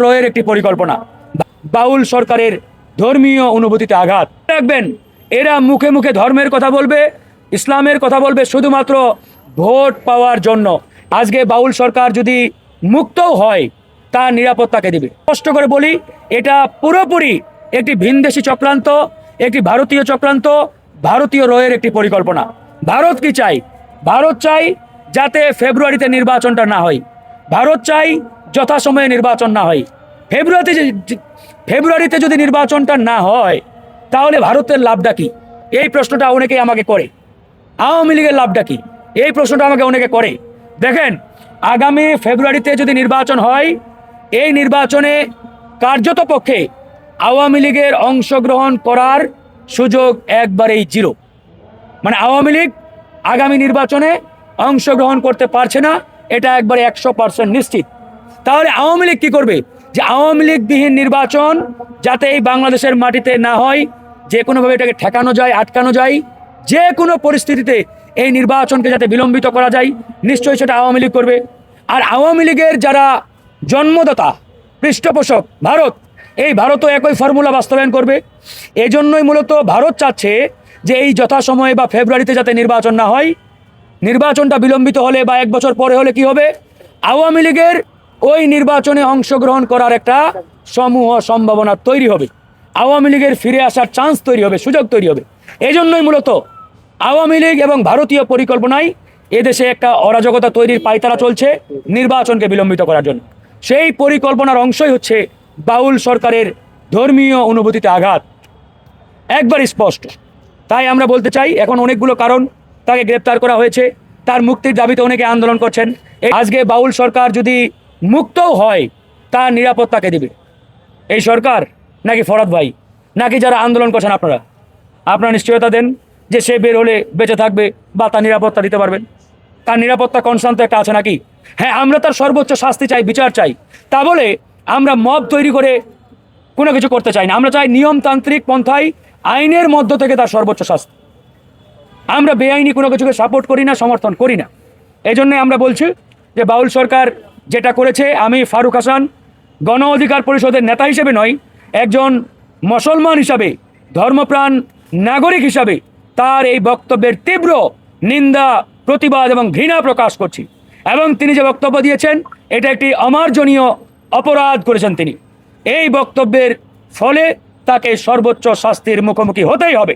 প্রয়ের একটি পরিকল্পনা। বাউল সরকারের ধর্মীয় অনুভূতিতে আঘাত। রাখবেন এরা মুখে মুখে ধর্মের কথা বলবে, ইসলামের কথা বলবে শুধুমাত্র ভোট পাওয়ার জন্য। আজকে বাউল সরকার যদি মুক্তও হয় তার নিরাপত্তাকে দেবে। স্পষ্ট করে বলি, এটা পুরোপুরি একটি ভিনদেশি চক্রান্ত, একটি ভারতীয় চক্রান্ত, ভারতীয় রয়ের একটি পরিকল্পনা। ভারত কি চাই? ভারত চাই যাতে ফেব্রুয়ারিতে নির্বাচনটা না হয়। ভারত চাই যথাসময়ে নির্বাচন না হয়। ফেব্রুয়ারিতে ফেব্রুয়ারিতে যদি নির্বাচনটা না হয়, তাহলে ভারতের লাভটা কি? এই প্রশ্নটা অনেকেই আমাকে করে। আওয়ামী লীগের লাভটা কি? এই প্রশ্নটা আমাকে অনেকে করে। দেখেন, আগামী ফেব্রুয়ারিতে যদি নির্বাচন হয়, এই নির্বাচনে কার্যত পক্ষে আওয়ামী লীগের অংশগ্রহণ করার সুযোগ একবারেই জিরো। মানে আওয়ামী লীগ আগামী নির্বাচনে অংশগ্রহণ করতে পারছে না, এটা একবারে একশো পার্সেন্ট নিশ্চিত। তাহলে আওয়ামী লীগ কী করবে? যে আওয়ামী লীগবিহীন নির্বাচন যাতে এই বাংলাদেশের মাটিতে না হয়, যে কোনোভাবে এটাকে ঠেকানো যায়, আটকানো যায়, যে কোনো পরিস্থিতিতে এই নির্বাচনকে যাতে বিলম্বিত করা যায়, নিশ্চয়ই সেটা আওয়ামী লীগ করবে। আর আওয়ামী লীগের যারা জন্মদাতা, পৃষ্ঠপোষক ভারত, এই ভারতও একই ফর্মুলা বাস্তবায়ন করবে। এজন্যই মূলত ভারত চাচ্ছে যে এই যথাসময়ে বা ফেব্রুয়ারিতে যাতে নির্বাচন না হয়, নির্বাচনটা বিলম্বিত হলে বা এক বছর পরে হলে কি হবে? আওয়ামী লীগের ওই নির্বাচনে অংশগ্রহণ করার একটা সমূহ সম্ভাবনা তৈরি হবে। আওয়ামী লীগের ফিরে আসার চান্স তৈরি হবে, সুযোগ তৈরি হবে। এজন্যই মূলত আওয়ামী লীগ এবং ভারতীয় পরিকল্পনায় এদেশে একটা অরাজকতা তৈরির পায়তারা চলছে নির্বাচনকে বিলম্বিত করার জন্য। সেই পরিকল্পনার অংশই হচ্ছে বাউল সরকারের ধর্মীয় অনুভূতিতে আঘাত। একবার স্পষ্ট। তাই আমরা বলতে চাই, এখন অনেকগুলো কারণ তাকে গ্রেপ্তার করা হয়েছে। তার মুক্তির দাবিতে অনেকে আন্দোলন করছেন। আজকে বাউল সরকার যদি মুক্তও হয়, তা নিরাপত্তাকে দেবে। এই সরকার নাকি ফরাদ ভাই? নাকি যারা আন্দোলন করছেন আপনারা? আপনারা নিশ্চয়তা দেন যে সে বের হলে বেঁচে থাকবে বা তার নিরাপত্তা দিতে পারবেন। তার নিরাপত্তা কনসার্ন তো একটা আছে নাকি? হ্যাঁ আমরা তার সর্বোচ্চ শাস্তি চাই, বিচার চাই। তা বলে আমরা মব তৈরি করে কোনো কিছু করতে চাই না। আমরা চাই নিয়মতান্ত্রিক পন্থায় আইনের মধ্য থেকে তার সর্বোচ্চ শাস্তি। আমরা বেআইনি কোনো কিছুকে সাপোর্ট করি না, সমর্থন করি না। এই আমরা বলছি যে বাউল সরকার যেটা করেছে আমি, ফারুক হাসান, গণ অধিকার পরিষদের নেতা হিসেবে নয়, একজন মুসলমান হিসাবে, ধর্মপ্রাণ নাগরিক হিসাবে তার এই বক্তব্যের তীব্র নিন্দা, প্রতিবাদ এবং ঘৃণা প্রকাশ করছি। এবং তিনি যে বক্তব্য দিয়েছেন, এটা একটি অমার্জনীয় অপরাধ করেছেন তিনি। এই বক্তব্যের ফলে তাকে সর্বোচ্চ শাস্তির মুখোমুখি হতেই হবে।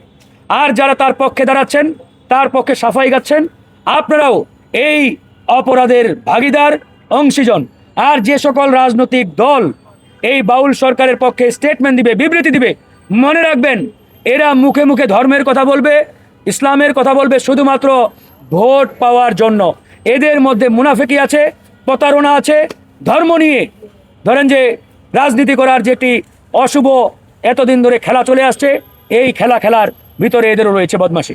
আর যারা তার পক্ষে দাঁড়াচ্ছেন, তার পক্ষে সাফাই গাচ্ছেন, আপনারাও এই অপরাধের ভাগিদার অংশীজন। আর যে সকল রাজনৈতিক দল এই বাউল সরকারের পক্ষে স্টেটমেন্ট দিবে, বিবৃতি দিবে, মনে রাখবেন, এরা মুখে মুখে ধর্মের কথা বলবে, ইসলামের কথা বলবে শুধুমাত্র ভোট পাওয়ার জন্য। এদের মধ্যে মুনাফেকি আছে, প্রতারণা আছে, ধর্ম নিয়ে। ধরেন যে রাজনীতি করার যেটি অশুভ এতদিন ধরে খেলা চলে আসছে, এই খেলা খেলার ভিতরে এদেরও রয়েছে বদমাশি।